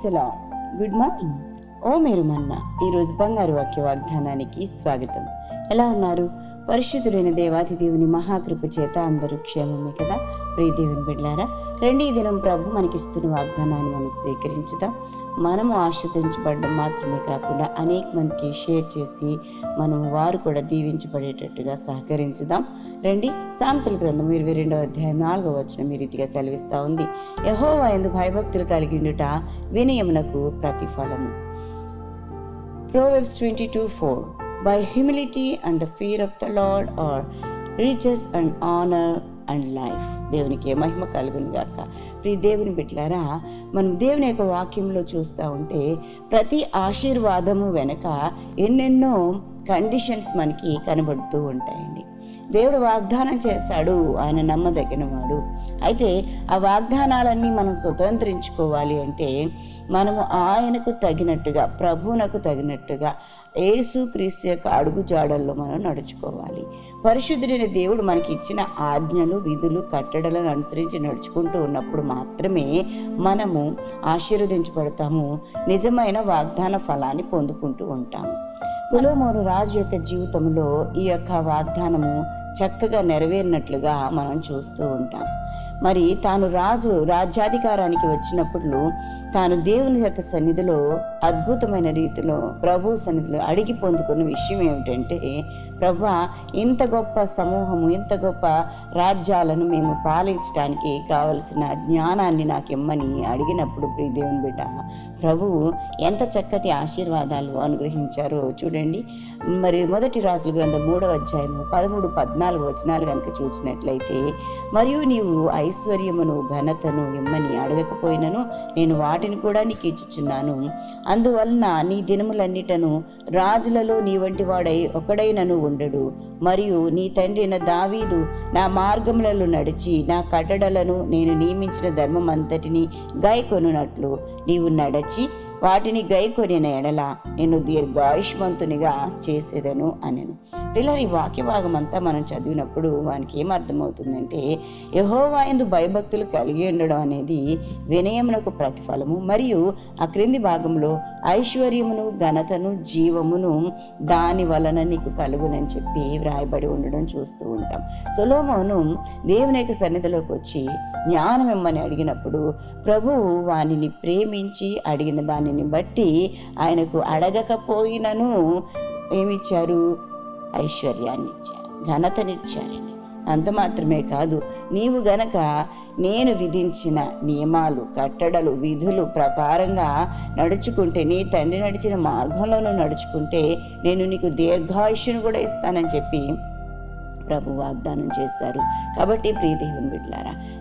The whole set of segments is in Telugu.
క్రైస్తలా గుడ్ మార్నింగ్. ఓ మీరు మన్న ఈరోజు బంగారు వాక్య వాగ్దానానికి స్వాగతం. ఎలా ఉన్నారు? పరిశుద్ధుడైన దేవాది దేవుని మహాకృప చేత అందరూ క్షేమమే కదా? ప్రియ దేవుని బిడ్డారా రెండీ దినం ప్రభు మనకిస్తున్న వాగ్దానాన్ని మనం స్వీకరించుదాం. మనము ఆశ్రదించబడడం మాత్రమే కాకుండా అనేక మందికి షేర్ చేసి మనం వారు కూడా దీవించబడేటట్టుగా సహకరించుదాం. రండి సామెతల గ్రంథం ఇరవై రెండవ అధ్యాయం నాలుగవ వచ్చిన మీ రీతిగా సెలవిస్తూ ఉంది. యహోవా ఎందు భయభక్తులు కలిగిండుట వినయమునకు ప్రతిఫలము. Proverbs twenty two four by humility and the fear of the Lord are riches and honor and life. దేవునికి మహిమ కలుగును గాక. ప్రియ దేవుని బిడ్డలారా మనం దేవుని యొక్క వాక్యంలో చూస్తూ ఉంటే ప్రతి ఆశీర్వాదము వెనక ఎన్నెన్నో కండిషన్స్ మనకి కనబడుతూ ఉంటాయండి. దేవుడు వాగ్దానం చేశాడు ఆయన నమ్మదగిన వాడు. అయితే ఆ వాగ్దానాలన్నీ మనం స్వతంత్రించుకోవాలి అంటే మనము ఆయనకు తగినట్టుగా ప్రభువునకు తగినట్టుగా యేసు క్రీస్తు యొక్క అడుగు జాడల్లో మనం నడుచుకోవాలి. పరిశుద్ధుడైన దేవుడు మనకి ఇచ్చిన ఆజ్ఞలు విధులు కట్టడలను అనుసరించి నడుచుకుంటూ ఉన్నప్పుడు మాత్రమే మనము ఆశీర్వదించబడతాము నిజమైన వాగ్దాన ఫలాన్ని పొందుకుంటూ ఉంటాము. సులోమోను రాజు యొక్క జీవితంలో ఈ యొక్క వాగ్దానము చక్కగా నెరవేరినట్లుగా మనం చూస్తూ ఉంటాం. మరి తాను రాజు రాజ్యాధికారానికి వచ్చినప్పుడు తాను దేవుని యొక్క సన్నిధిలో అద్భుతమైన రీతిలో ప్రభు సన్నిధిలో అడిగి పొందుకున్న విషయం ఏమిటంటే ప్రభు ఇంత గొప్ప సమూహము ఇంత గొప్ప రాజ్యాలను మేము పాలించడానికి కావలసిన జ్ఞానాన్ని నాకు ఇమ్మని అడిగినప్పుడు ప్రీ దేవుని బిడ్డ ప్రభువు ఎంత చక్కటి ఆశీర్వాదాలు అనుగ్రహించారో చూడండి. మరి మొదటి రాజుల గ్రంథం మూడవ అధ్యాయము పదమూడు పద్నాలుగు వచనాలు కనుక చూసినట్లయితే మరియు నీవు ఐశ్వర్యమును ఘనతను ఇమ్మని అడగకపోయినను నేను వాటిని కూడా నీకు ఇచ్చుచున్నాను. అందువలన నీ దినములన్నిటను రాజులలో నీ వంటి వాడై ఒకడైనను ఉండడు. మరియు నీ తండ్రిన దావీదు నా మార్గములలో నడిచి నా కట్టడలను నేను నియమించిన ధర్మం అంతటిని గైకొనున్నట్లు నీవు నడచి వాటిని గైకొనిన ఎడల నేను దీర్ఘాయుష్మంతునిగా చేసేదను అనను. పిల్లలు ఈ వాక్య భాగం అంతా మనం చదివినప్పుడు వానికి ఏమర్థమవుతుందంటే యహోవా ఎందు భయభక్తులు కలిగి ఉండడం అనేది వినయమునకు ప్రతిఫలము మరియు ఆ క్రింది భాగంలో ఐశ్వర్యమును ఘనతను జీవమును దాని వలన నీకు కలుగునని చెప్పి వ్రాయబడి ఉండడం చూస్తూ ఉంటాం. సొలోమోను దేవుని యొక్క సన్నిధిలోకి వచ్చి జ్ఞానం ఇమ్మని అడిగినప్పుడు ప్రభువు వానిని ప్రేమించి అడిగిన దాన్ని బట్టి ఆయనకు అడగకపోయినను ఏమిచ్చారు? ఐశ్వర్యాన్ని ఇచ్చారు ఘనతనిచ్చారని అంత మాత్రమే కాదు నీవు గనక నేను విధించిన నియమాలు కట్టడలు విధులు ప్రకారంగా నడుచుకుంటే నీ తండ్రి నడిచిన మార్గంలోనూ నడుచుకుంటే నేను నీకు దీర్ఘాయుష్ను కూడా ఇస్తానని చెప్పి ప్రభు వాగ్దానం చేశారు. కాబట్టి ప్రియ దేవుని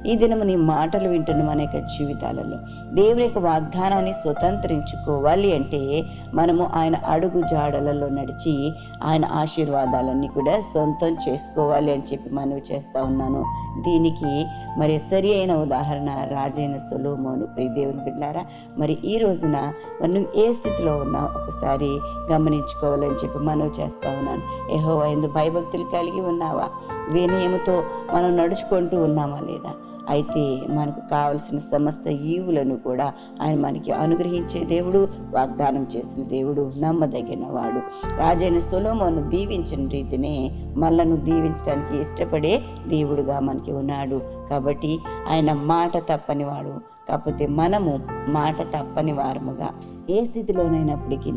ఈ దినము నీ మాటలు వింటున్న మన యొక్క జీవితాలలో దేవుని యొక్క వాగ్దానాన్ని స్వతంత్రించుకోవాలి అంటే మనము ఆయన అడుగు జాడలలో నడిచి ఆయన ఆశీర్వాదాలన్నీ కూడా సొంతం చేసుకోవాలి అని చెప్పి మనవి చేస్తూ ఉన్నాను. దీనికి మరి సరి అయిన ఉదాహరణ రాజైన సొలోమోను. ప్రియదేవుని దేవుని మరి ఈ రోజున మరి నువ్వు ఏ స్థితిలో ఉన్నావు ఒకసారి గమనించుకోవాలని చెప్పి మనవి చేస్తూ ఉన్నాను. ఏహో ఎందు భయభక్తులు కలిగి ఉన్నావా? వినయముతో మనం నడుచుకుంటూ ఉన్నామా లేదా? అయితే మనకు కావలసిన సమస్త ఈవులను కూడా ఆయన మనకి అనుగ్రహించే దేవుడు వాగ్దానం చేసిన దేవుడు నమ్మదగిన వాడు. రాజైన సొలోమోను దీవించిన రీతినే మళ్ళను దీవించడానికి ఇష్టపడే దేవుడుగా మనకి ఉన్నాడు. కాబట్టి ఆయన మాట తప్పనివాడు. కాకపోతే మనము మాట తప్పని వారముగా ఏ స్థితిలోనైనప్పటికీ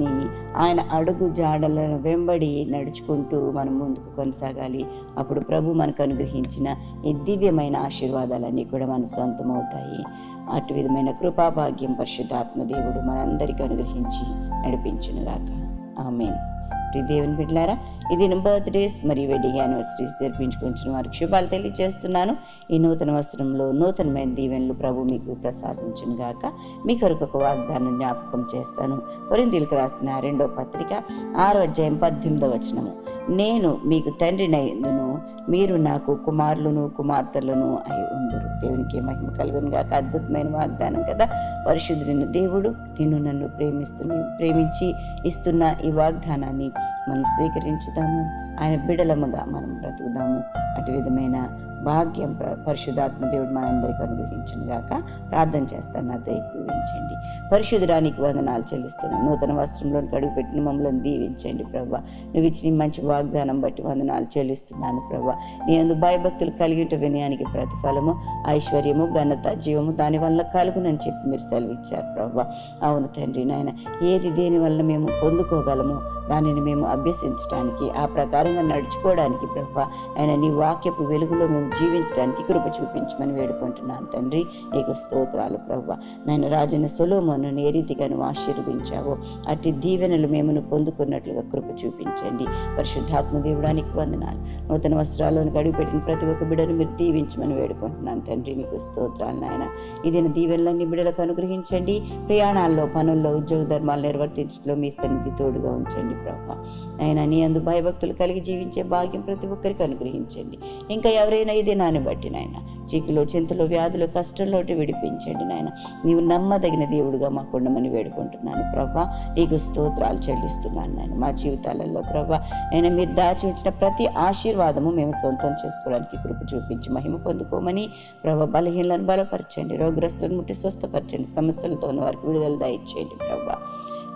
ఆయన అడుగు జాడలను వెంబడి నడుచుకుంటూ మనం ముందుకు కొనసాగాలి. అప్పుడు ప్రభు మనకు అనుగ్రహించిన ఈ దివ్యమైన ఆశీర్వాదాలన్నీ కూడా మన సొంతమవుతాయి. అటు విధమైన కృపాభాగ్యం పరిశుద్ధాత్మ దేవుడు మనందరికీ అనుగ్రహించి నడిపించునుగాక. ఆమెను. ప్రియ దేవుని బిడ్డారా ఈ బర్త్డేస్ మరియు వెడ్డింగ్ యానివర్సరీస్ జరిపించుకుంటున్న వారికి శుభాలు తెలియజేస్తున్నాను. ఈ నూతన వస్త్రంలో నూతనమైన దీవెనలు ప్రభు మీకు ప్రసాదించును గాక. మీ కొరకు ఒక వాగ్దానం జ్ఞాపకం చేస్తాను. కొరిందీలకు రాసిన రెండో పత్రిక ఆరో అధ్యాయం పద్దెనిమిదో వచనము. నేను మీకు తండ్రినైందును మీరు నాకు కుమారులను కుమార్తెలను అయి ఉందరు. దేవునికి మహిమ కలుగును గాక. అద్భుతమైన వాగ్దానం కదా. పరిశుద్ధుడిని దేవుడు నిన్ను నన్ను ప్రేమిస్తున్న ప్రేమించి ఇస్తున్న ఈ వాగ్దానాన్ని మనం స్వీకరించుదాము. ఆయన బిడలముగా మనం బ్రతుకుదాము. అటు విధమైన భాగ్యం ప్ర- పరిశుద్ధాత్మ దేవుడు మనందరికీ అనుగ్రహించను గాక. ప్రార్థన చేస్తాను నాతో ఎక్కువించండి పరిశుద్ధరానికి వందనాలు చెల్లిస్తున్నాను నూతన వస్త్రంలో కడుగు పెట్టిన మమ్మల్ని దీవించండి ప్రభా. నువ్వు ఇచ్చిన మంచి వాగ్దానం బట్టి వందనాలు చెల్లిస్తున్నాను ప్రభా. నీ అందు భయభక్తులు కలిగిట వినయానికి ప్రతిఫలము ఐశ్వర్యము ఘనత జీవము దాని వల్ల కలుగునని చెప్పి మీరు సెలవిచ్చారు ప్రభా. అవును తండ్రి నాయన ఏది దేని వల్ల మేము పొందుకోగలము దానిని మేము అభ్యసించడానికి ఆ ప్రకారంగా నడుచుకోవడానికి ప్రభా. ఆయన నీ వాక్యపు వెలుగులో మేము జీవించడానికి కృప చూపించమని వేడుకుంటున్నాను తండ్రి. నీకు స్తోత్రాలు ప్రభా నేను రాజైన సొలోమోను ఏ రీతిగా నువ్వు ఆశీర్వదించావో అట్టి దీవెనలు మేమును పొందుకున్నట్లుగా కృప చూపించండి. పరిశుద్ధాత్మ దేవుడానికి వందనాలు. నూతన వస్త్రాలను గడిపెట్టిన ప్రతి ఒక్క బిడను మీరు దీవించమని వేడుకుంటున్నాను తండ్రి. నీకు స్తోత్రాలు నాయన. ఇదిన దీవెనలన్నీ బిడలకు అనుగ్రహించండి. ప్రయాణాల్లో పనుల్లో ఉద్యోగ ధర్మాలు నిర్వర్తించడంలో మీ సన్నిధి తోడుగా ఉంచండి ప్రభా ఆయన నీ అందు భయభక్తులు కలిగి జీవించే భాగ్యం ప్రతి ఒక్కరికి అనుగ్రహించండి. ఇంకా ఎవరైనా ఇది నాని బట్టి నాయన చిక్కులో చింతలో వ్యాధులు కష్టంలోటి విడిపించండి నాయన. నీవు నమ్మదగిన దేవుడుగా మాకు ఉండమని వేడుకుంటున్నాను ప్రభా. నీకు స్తోత్రాలు చెల్లిస్తున్నాను నాయన మా జీవితాలలో ప్రభా. నేను మీరు దాచి ఉంచిన ప్రతి ఆశీర్వాదము మేము సొంతం చేసుకోవడానికి కృప చూపించి మహిమ పొందుకోమని ప్రభా. బలహీనలను బలపరచండి రోగ్రస్తులను ముట్టి స్వస్థపరచండి సమస్యలతో వారికి విడుదల దయచేయండి ప్రభా.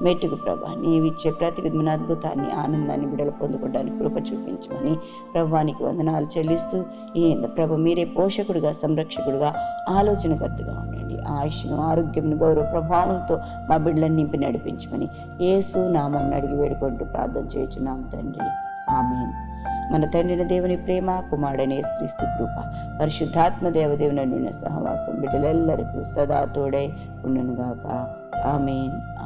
మెట్టుకు ప్రభా నీవిచ్చే ప్రతి విధమైన అద్భుతాన్ని ఆనందాన్ని బిడలు పొందుకోవడానికి కృప చూపించమని ప్రభానికి వందనాలు చెల్లిస్తూ ఈ ప్రభ మీరే పోషకుడుగా సంరక్షకుడిగా ఆలోచనకర్తగా ఉండండి. ఆయుష్ను ఆరోగ్యంను గౌరవ ప్రభావాలతో మా బిడ్డలను నింపి నడిపించమని ఏసు నామం అడిగి వేడుకుంటూ ప్రార్థన చేయించున్నాం తండ్రి. ఆమె మన తండ్రిన దేవుని ప్రేమ కుమారుడైన యేసుక్రీస్తు కృప పరిశుద్ధాత్మ దేవదేవుని సహవాసం బిడ్డలెల్లరికూ సదా తోడై ఉండునుగాక. Amen.